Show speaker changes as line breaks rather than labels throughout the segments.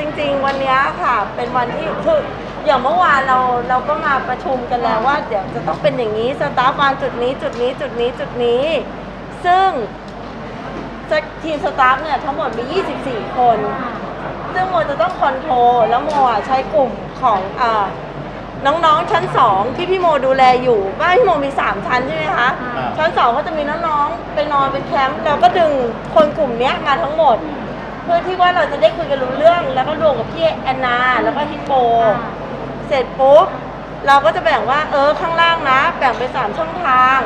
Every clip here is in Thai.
จริงๆ วันเนี้ยค่ะ เป็นวันที่คืออย่างเมื่อวานเราเราก็มาประชุมกันแล้วว่าเดี๋ยวจะต้องเป็นอย่างนี้สตาฟวางจุดนี้จุดนี้จุดนี้จุดนี้ ซึ่งทีมสตาฟเนี่ยทั้งหมดมี 24 คน ซึ่งโมจะต้องคอนโทรลแล้วโมอะใช้กลุ่มของอ่าน้องๆชั้น 2 ที่พี่โมดูแลอยู่บ้านพี่โมมี 3 ชั้นใช่ไหมคะ
อ่า
ชั้น 2 ก็จะมีน้องๆไปนอนเป็นแคมป์เราก็ดึงคนกลุ่มเนี้ยมาทั้งหมดเพื่อที่ว่าเราจะได้คุยกันรู้เรื่อง แล้วก็รวมกับพี่แอนนา แล้วก็ฮิปโป เสร็จปุ๊บเราก็จะแบ่งว่าเออข้างล่างนะ แบ่งเป็นสามช่องทาง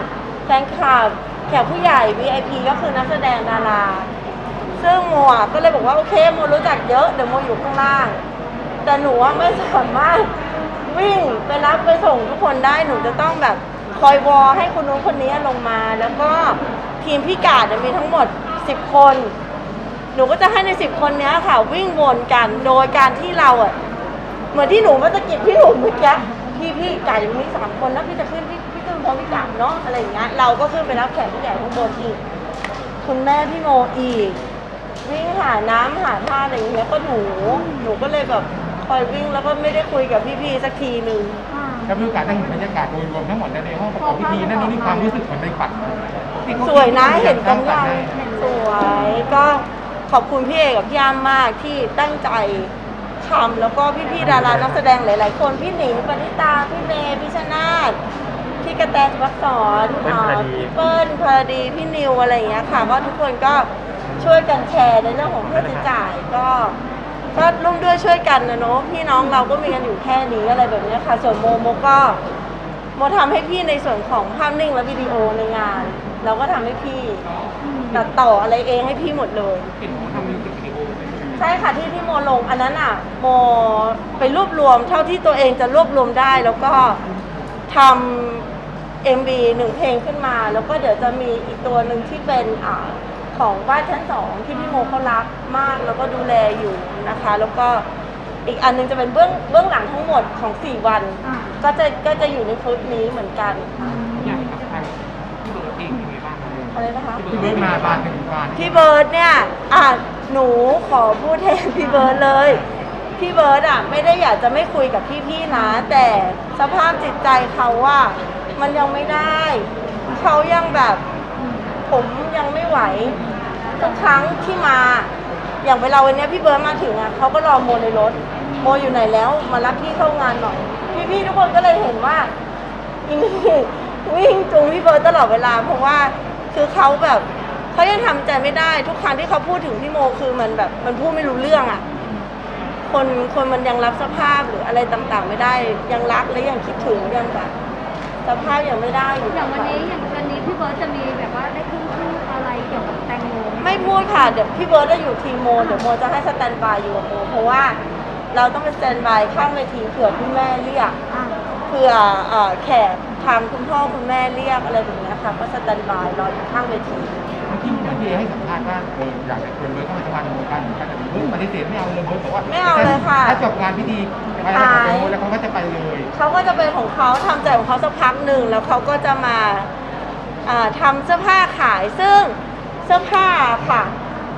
แฟนคลับแขกผู้ใหญ่ VIP ก็คือนักแสดงดาราซึ่งโมอะก็เลยบอกว่าโอเคโมรู้จักเยอะเดี๋ยวโมอยู่ข้างล่าง แต่หนูว่าไม่สามารถวิ่งไปรับไปส่งทุกคนได้หนูจะต้องแบบคอยวอให้คนนู้นคนนี้ลงมา แล้วก็ทีมพี่กาดเนี่ยมีทั้งหมด 10 คน หนูก็จะให้ใน10คนเนี้ยค่ะวิ่งวนกันโดยการที่เราอะเหมือนที่หนูเมื่อตะกี้พี่หนูเมื่อกี้พี่พี่กาดอย่างนี้สามคนแล้วพี่จะขึ้นพี่พี่ขึ้นพร้อมพี่กาดเนาะอะไรอย่างเงี้ยเราก็ขึ้นไปรับแขกผู้ใหญ่ข้างบนอีกคุณแม่พี่โมอีก วิ่งหาน้ำหาท่าอะไรอย่างเงี้ยก็หนูหนูก็เลยแบบคอยวิ่งแล้วก็ไม่ได้คุยกับพี่ๆสักทีหนึ่ง
ถ้ามีโอกาสได้เห็นบรรยากาศโดยรวมทั้งหมดในห้องประกอบพิธีนั่นนี่ความรู้สึกเหมือนในฝันที่ขา
สวยนะเห็นกัน
ฝั
ยัง
ให้
สวยก็ ขอบคุณพี่เอกับพี่อ้ำมากที่ตั้งใจทำแล้วก็พี่ๆดารานักแสดงหลาย ๆ คน พี่หนิงปณิตา พี่เมย์พี่ชนาธพี่กระแตสุภักษรอ่าพี่เปิ้ลพาดี พี่นิวอะไรอย่างเงี้ยค่ะ ก็ทุกคนก็ช่วยกันแชร์ในเรื่องของค่าใช้จ่ายก็ก็ร่วมด้วยช่วยกันนะเนาะพี่น้องเราก็มีกันอยู่แค่นี้อะไรแบบเนี้ยค่ะ ส่วนโมโมก็โมทำให้พี่ในส่วนของภาพนิ่งและวิดีโอในงาน เราก็ทำให้พี่ ตัดต่ออะไรเองให้พี่หมดเลย
เห็นผมทำมิวสิกวิดีโอด้วย
ใช่ค่ะที่ที่โมลงอันนั้นอะโมไปรวบรวมเท่าที่ตัวเองจะรวบรวมได้ แล้วก็ทำเอ็มบีหนึ่งเพลงขึ้นมา แล้วก็เดี๋ยวจะมีอีกตัวหนึ่งที่เป็นอ่าของบ้านชั้นสองที่พี่โมเขารักมากแล้วก็ดูแลอยู่นะคะ แล้วก็อีกอันหนึงจะเป็นเบื้องเบื้องหลังทั้งหมดของ 4 วัน ก็จะก็จะอยู่ในฟุตนี้เหมือนกันค่ะ
อะ
ไรนะคะ
พี่เบิร์ดมาบานหนึ่งบาน
พี่เบิร์ดเนี่ยอะหนูขอพูดแทนพี่เบิร์ดเลย พี่เบิร์ดอะไม่ได้อยากจะไม่คุยกับพี่ๆนะ แต่สภาพจิตใจเขาว่ามันยังไม่ได้ เขายังแบบผมยังไม่ไหวทุกครั้งที่มา อย่างเวลาวันเนี้ยพี่เบิร์ดมาถึงอะเขาก็รอโมในรถ โมอยู่ไหนแล้วมารับพี่เข้างานหน่อย พี่ๆทุกคนก็เลยเห็นว่าอีนี่วิ่งจูงพี่เบิร์ดตลอดเวลาเพราะว่า คือเขาแบบเขายังทำใจไม่ได้ ทุกครั้งที่เขาพูดถึงพี่โมคือมันแบบมันพูดไม่รู้เรื่องอะ่ะ คนคนมันยังรับสภาพหรืออะไรต่างๆ ไม่ได้ ยังรักและยังคิดถึงยังแบบสภาพยังไม่ได้อยู่
อย่างวันนี้อย่างวันนี้พี่เบิร์ตจะมีแบบว่าได้ขึ้นพูดอะไรเกี่ยวกับแตงโมไหม
ไม่พูดค่ะเดี๋ยวพี่เบิร์ดจะอยู่ทีมโมเดี๋ยวโมจะให้สแตนบายอยู่กับโมเพราะว่าเราต้องไปสแตนบายข้างเวทีเผื่อคุณแม่เรียก
อ่า
เผื่อเอ่อแขกทางคุณพ่อคุณแม่เรียกอะไรแบบเนี้ยค่ะก็สแตนบายรออยู่ข้างเวที
ที่เหมือนพี่เอให้สัมภาษณ์ว่าเอออยากจะชวนเบิร์ดเข้ามาทำงานในวงการเหมือนกันแต่เบิร์ดปฏิเสธไม่เอาเลยเบิร์ดบอกว่า
ไม่เอาเลยค่ะ
ถ้าจบงานพิธีไปแล้วกับโมแล้วเขาก็จะไปเลย
เขาก็จะเป็นของเขาทำใจของเขาสักพักหนึ่งแล้วเขาก็จะมาอ่าทำเสื้อผ้าขายซึ่งเสื้อผ้าค่ะ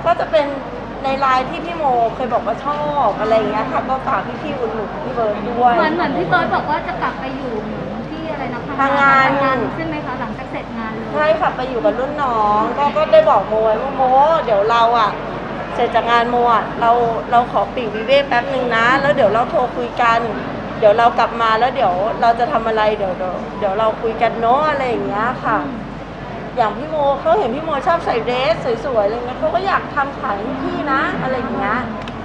ก็จะเป็น ในลายที่พี่โมเคยบอกว่าชอบอะไรอย่างเงี้ยค่ะก็ฝากพี่ๆอุ่นหนุนพี่เบิร์ดด้วย
เหมือนเหมือนพี่เบิร์ตบอกว่าจะกลับไปอยู่เหมือนที่อะไรนะ
ทำงาน
ทำงานใช่ไหมคะหลังจากเสร็จงานเลย
ใช่ค่ะไปอยู่กับรุ่นน้องก็ก็ได้บอกโมไว้ว่าโมเดี๋ยวเราอะ เสร็จจากงานโมอะเราเราขอปลีกวิเวกแป๊บหนึ่งนะ แล้วเดี๋ยวเราโทรคุยกัน เดี๋ยวเรากลับมาแล้วเดี๋ยวเราจะทำอะไรเดี๋ยวเดี๋ยวเดี๋ยวเราคุยกันเนาะอะไรอย่างเงี้ยค่ะ อ อย่างพี่โมเขาเห็นพี่โมชอบใส่เดรสสวยๆอะไรเงี้ยเขาก็อยากทำขายพี่นะอะไรอย่างเงี้ย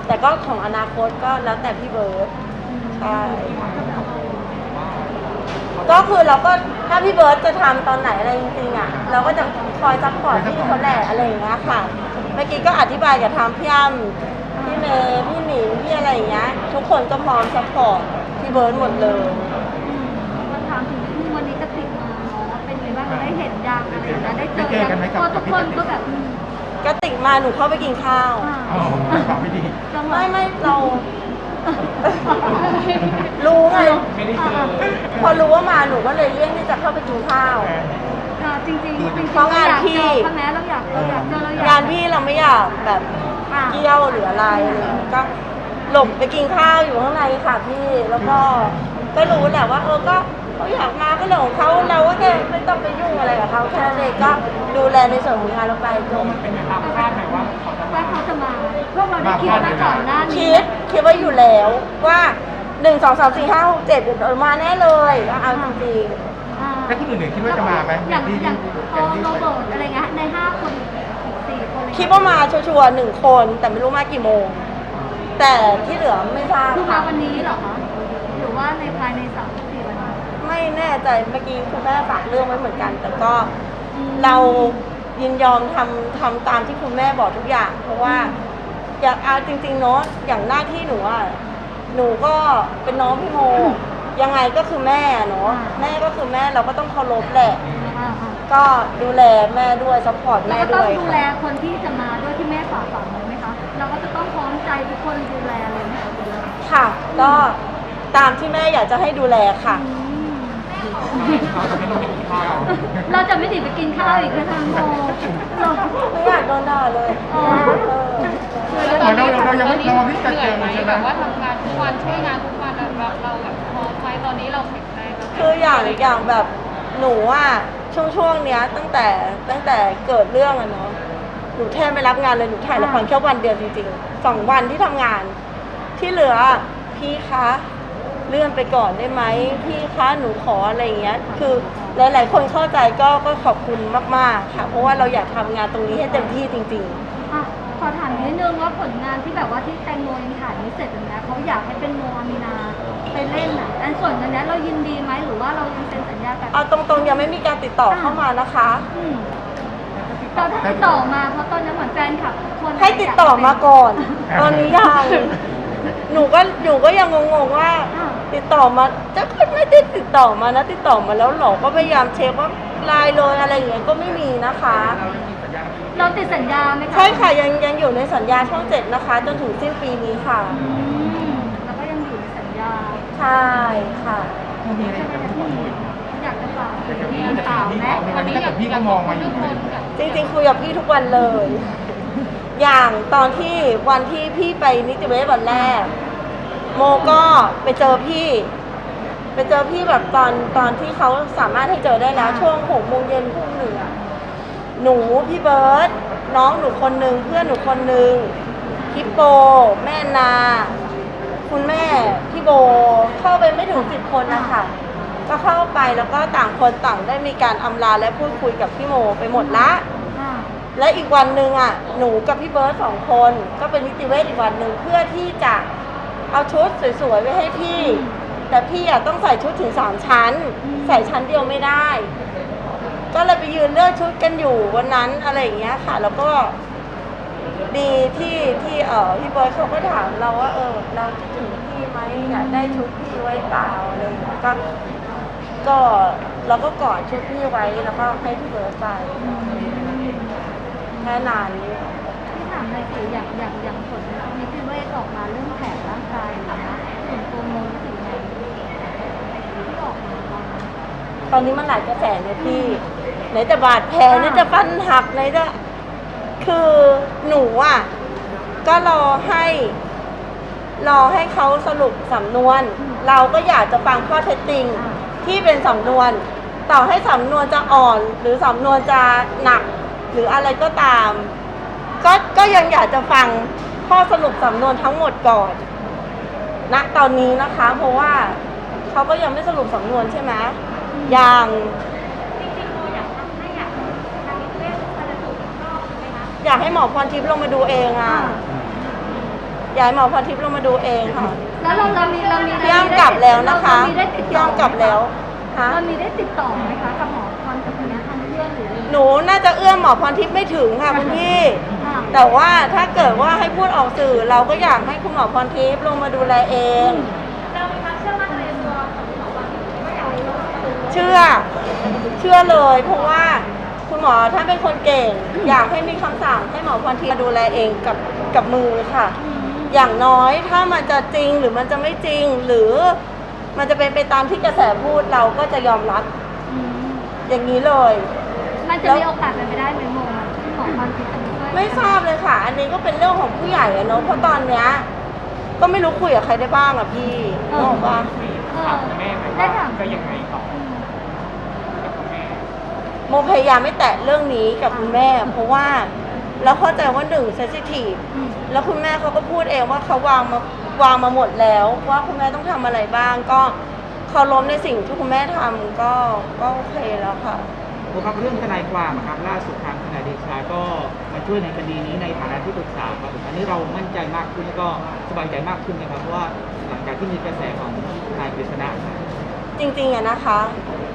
แต่ก็ของอนาคตก็แล้วแต่พี่เบิร์ตใช่ก็คือเราก็ถ้าพี่เบิร์ตจะทำตอนไหนอะไรจริงๆอะ เราก็จะคอยซัพพอร์ตพี่เขาแหละอะไรอย่างเงี้ยค่ะ เมื่อกี้ก็อธิบายกับทางพี่อ้ำพี่เมย์พี่หนิงพี่อะไรอย่างเงี้ยทุกคนก็พร้อมซัพพอร์ตพี่เบิร์ตหมดเลย
มันถามถึงที่วันนี้กติกมาเนาะเป็นไงบ้างได้ เห็นยังอะไรอย่างเงี้ยได้เจอ
ได้เจอกันไหมกับ
เพราะทุกคนก็แบบอืม
กระติกมาหนูเข้าไปกินข้าว
อ่า
อ๋อฝากพิธี
จังหวะ
ไม่ไม่เรา รู้ไง
ไม่ได้เจอ
พอรู้ว่ามาหนูก็เลยเลี่ยงที่จะเข้าไปกินข้าว
อ่าจริงๆจริงๆ
เพราะงาน
อยก
พี่
เจอใช่ไหมเราอยากเราอยากเจอเราอยาก
งานพี่เราไม่อยากแบบ
อ่า
เกี่ยวหรืออะไรอะไรอย่างเงี้ยก็หลบไปกินข้าวอยู่ข้างในค่ะพี่ แล้วก็ ก็รู้แหละว่า เออก็ เขาอยากมาก็เรื่องของเขาเราก็แค่ไม่ต้องไปยุ่งอะไรกับเขาแค่นั้นเองก็ดูแลในส่วนของงานเราไปจบ
เป็นไปตามคาดไหมว่าเขาจะ
ว่าเขาจะมา พวกเราได้คิดมาก่อนหน้านี้
คิดคิดว่าอยู่แล้วว่าหนึ่งสองสามสี่ห้าหกเจ็ดเดี๋ยวมาแน่เลยเอาจริง
อ่า
แล้วคนอื่นๆคิดว่าจะมาไหม
อย่าง
ที่
อย่าง
ที่
พอโรเบิร์ตอะไรเงี้ยในห้าคนอีกสี่คนอะไร
ๆ
เงี้ย
คิดว่ามาชัวร์ๆหนึ่งคน แต่ไม่รู้มากี่โมง แต่ที่เหลือไม่ทราบ
คือมา
ค่ะ
วันนี้เหรอคะหรือว่าในภายในสามสี่วันนี้
ไม่แน่ใจเมื่อกี้คุณแม่ฝากเรื่องไว้เหมือนกัน แต่ก็เรายินยอมทำทำตามที่คุณแม่บอกทุกอย่าง เพราะว่าอยากเอาจริงๆเนาะอย่างหน้าที่หนูอะหนูก็เป็นน้องพี่โมยังไงก็คือแม่เนาะแม่ก็คือแม่เราก็ต้องเคารพแหละ
อ่าอ่า
ก็ดูแลแม่ด้วยซัพพอร์ต
เรา
แม่
ก็ต้
ด้
อง
วย
ดูแลคนที่จะมาด้วยที่แม่ฝากฝังเลยไหมคะ เราก็จะต้องพร้อมใจทุกคนดูแลเลยไหมคะ
ค่ะ ก็ตามที่แม่อยากจะให้ดูแลค่ะ
อืม
เขาจะไม่ลงกินข้าว
เราจะไม่ติดไปกินข้าวอีกนะคะโมเรา
ไม่อยากโดนด่าเลย
อ๋อ
เออ
เราเราเรายังไม่พร้อมที่จะเจอ
ไหม
ใช่ไหม
แบบว่าทำงานทุกวันช่วยงานทุกวันแบบเราเราแบบพร้อมไหมตอนนี้เราแข็งแรงแล้ว
คืออย่างอย่างแบบหนูอะช่วงช่วงๆเนี้ยตั้งแต่ตั้งแต่เกิดเรื่องอะเนาะหนูแทบไม่รับงานเลยหนูถ่ายละครแค่วันเดียวจริงๆสองวันที่ทำงาน ที่เหลือพี่คะ เลื่อนไปก่อนได้ไหมพี่คะหนูขออะไรอย่างเงี้ย คือหลาย ๆ คนเข้าใจก็ก็ขอบคุณมากๆค่ะ เพราะว่าเราอยากทำงานตรงนี้ให้เต็มที่จริง ๆ
อะขอถามนิดนึงว่าผลงานที่แบบว่าที่แตงโมยังถ่ายไม่เสร็จอย่างเงี้ยเขาอยากให้เป็นโมอามีนาไปเล่นอะอันส่วนอันเนี้ยเรายินดีไหมหรือว่าเรายังเซ็นสัญญากัน
เอาตรงๆยังไม่มีการติดต่อเข้ามานะคะ
อืมเราถ้าติดต่อมาเพราะตอนนี้เหมือนแฟนคลับทุกคน
ให้ติดต่อมาก่อน ตอนนี้ยัง หนูก็หนูก็ยังงงๆว่า ติดต่อมาจะก็ไม่ได้ติดต่อมานะ ติดต่อมาแล้วหรอก็พยายามเช็คว่าไลน์เลยอะไรอย่างเงี้ยก็ไม่มีนะคะ
เราติดสัญญาไหมคะ
ใช่ค่ะยังยังอยู่ในสัญญาช่องเจ็ดนะคะ จนถึงสิ้นปีนี้ค่ะ
อืมแล้วก็ยังอยู่ในสัญญา
ใช่ค่ะ
เขามีอะไร
ใช่ไหม
จะ
คะ
พู
พี่
ด
อยากจะฝาก
อยากจะ
มี
พูดจะ
ข่าว
พี่
ไหม
เขาวันนี้แต่พี่ก็มองมาอยู่
จริงๆคุยกับพี่ทุกวันเลย อย่างตอนที่วันที่พี่ไปนิติเวศวันแรก โมก็ไปเจอพี่ ไปเจอพี่แบบตอนตอนที่เขาสามารถให้เจอได้แล้ว ช่วงหกโมงเย็นทุ่มหนึ่งอะหนูพี่เบิร์ตน้องหนูคนหนึ่งเพื่อนหนูคนหนึ่งฮิปโป แม่นา คุณแม่พี่โบเข้าไปไม่ถึงสิบคนนะคะก็เข้าไปแล้วก็ต่างคนต่างได้มีการอำลาและพูดคุยกับพี่โมไปหมดละ
อ่า
และอีกวันหนึ่งอะหนูกับพี่เบิร์ตสองคน ก็เป็นนิติเวชอีกวันหนึ่งเพื่อที่จะเอาชุดสวยๆไว้ให้พี่ แต่พี่อะต้องใส่ชุดถึงสามชั้น ใส่ชั้นเดียวไม่ได้ ก็เลยไปยืนเลือกชุดกันอยู่วันนั้นอะไรอย่างเงี้ยค่ะ แล้วก็ดีที่ที่เออพี่เบิร์ตเขาก็ถามเราว่าเออเราคิดถึงพี่ไหมอยากได้ชุดพี่ไว้เปล่าอะไรอย่างเงี้ยก็ก็เราก็กอดชุดพี่ไว้แล้วก็ให้พี่เบิร์ตไป แค่นั้น
ที่ถามเลยสิอยากอยากอยากผลนิติเวชออกมาเรื่องแผลร่างกายอะไรนะส่วนตัวโมรู้สึกยังไงที่ออกมาตอนนั้น
ตอนนี้มันหลายกระแสเลยพี่ไหนจะบาดแผลไหนจะฟันหักไหนจะคือหนูอะก็รอให้ รอให้เขาสรุปสำนวน เราก็อยากจะฟังข้อเท็จจริงที่เป็นสำนวน ต่อให้สำนวนจะอ่อนหรือสำนวนจะหนัก หรืออะไรก็ตาม ก็ก็ยังอยากจะฟังข้อสรุปสำนวนทั้งหมดก่อนณตอนนี้นะคะ เพราะว่าเขาก็ยังไม่สรุปสำนวนใช่ไหมยัง
จริงๆโมอยากทำให้อยากทางนิติเวชชันสูตรอีกรอบไหมคะ
อยากให้หมอพรทิพย์ลงมาดูเองอะอยากให้หมอพรทิพย์ลงมาดูเองค่ะ
แล้วเราเรามีเรามี
พี่อ้ำกลับแล้วนะคะ
เรามีได้ติด
พี่
ต่อ
อ้ำกลับแล้วฮะ
เรามีได้ติดต่อไหมคะกับหมอ หรืออะไร
หนูน่าจะเอื้อมหมอพรทิพย์ไม่ถึงค่ะคุณพี่
ค่ะ
แต่ว่าถ้าเกิดว่าให้พูดออกสื่อเราก็อยากให้คุณหมอพรทิพย์ลงมาดูแลเอง
เรามีความเชื่อมั่นในตัวของหมอพรก็อยากให้เราตื่น
เชื่อ เชื่อเลยเพราะว่าคุณหมอท่านเป็นคนเก่ง อยากให้มีคำสั่งให้หมอพรทิพย์มาดูแลเองกับกับมือค่ะ อย่างน้อยถ้ามันจะจริงหรือมันจะไม่จริงหรือมันจะเป็นไปตามที่กระแสพูดเราก็จะยอมรับ
อืม
อย่างนี้เลย
มันจะมีโอกาสเป็นไปได้ไหมโมที่หมอพรคิดจะมาช่วย
ไม่ทราบเลยค่ะ อันนี้ก็เป็นเรื่องของผู้ใหญ่อะเนาะเพราะตอนเนี้ยก็ไม่รู้คุยกับใครได้บ้างอะพี่
เออ
บอกว่า
เออได้ถาม
ก็ยังไงต่อกับคุณแม่
โมพยายามไม่แตะเรื่องนี้กับคุณแม่ เพราะว่าเราเข้าใจว่าหนึ่งเซนซิทีฟ
อืม
แล้วคุณแม่เขาก็พูดเองว่าเขาวางมาวางมาหมดแล้ว ว่าคุณแม่ต้องทำอะไรบ้าง ก็เคารพในสิ่งที่คุณแม่ทำก็ก็โอเคแล้วค่ะ
โอ ครับเรื่องทนายความครับล่าสุดทางทนายเดชาก็มาช่วยในคดีนี้ในฐานะที่ปรึกษาครับอันนี้เรามั่นใจมากขึ้นแล้วก็สบายใจมากขึ้นนะครับเพราะว่าหลังจากที่มีกระแสของทนายกฤษณะ
จริงๆอะนะคะ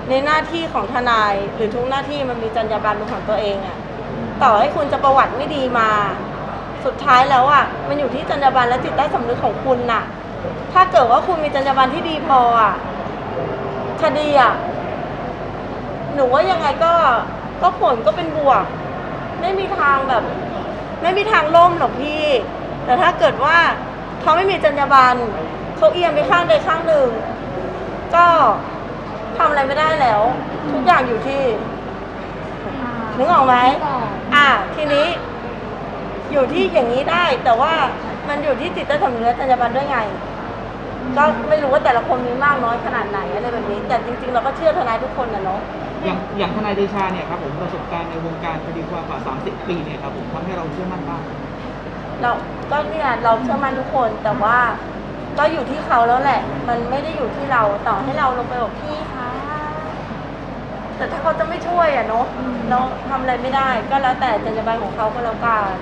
ในหน้าที่ของทนายหรือทุกหน้าที่มันมีจรรยาบรรณของตัวเองอะต่อให้คุณจะประวัติไม่ดีมา สุดท้ายแล้วอะมันอยู่ที่จรรยาบรรณและจิตใต้สำนึกของคุณน่ะ ถ้าเกิดว่าคุณมีจรรยาบรรณที่ดีพออะคดีอะ หนูว่ายังไงก็ก็ผลก็เป็นบวก ไม่มีทางแบบ ไม่มีทางล่มหรอกพี่ แต่ถ้าเกิดว่าเขาไม่มีจรรยาบรรณเขาเอียงไปข้างใดข้างหนึ่ง ก็ทำอะไรไม่ได้แล้ว ทุกอย่างอยู่ที่นึกออกไหม
อะ
ทีนี้อยู่ที่อย่างนี้ได้ แต่ว่ามันอยู่ที่จิตใต้สำนึกจรรยาบรรณด้วยไง ก็ไม่รู้ว่าแต่ละคนมีมากน้อยขนาดไหนอะไรแบบนี้ แต่จริง ๆ เราก็เชื่อทนายทุกคนนะเนาะ
อย่างอย่างทนายเดชาเนี่ยครับผมประสบการณ์ในวงการคดีความกว่า 30 ปีเนี่ยครับผมทำให้เราเชื่อมั่นมาก
เราก็เนี่ยเราเชื่อมั่นทุกคนแต่ว่าก็อยู่ที่เขาแล้วแหละ มันไม่ได้อยู่ที่เราต่อให้เราลงไปบอกพี่คะแต่ถ้าเขาจะไม่ช่วยอะเนาะเราทำอะไรไม่ได้ ก็แล้วแต่จรรยาบรรณของเขาก็แล้วกัน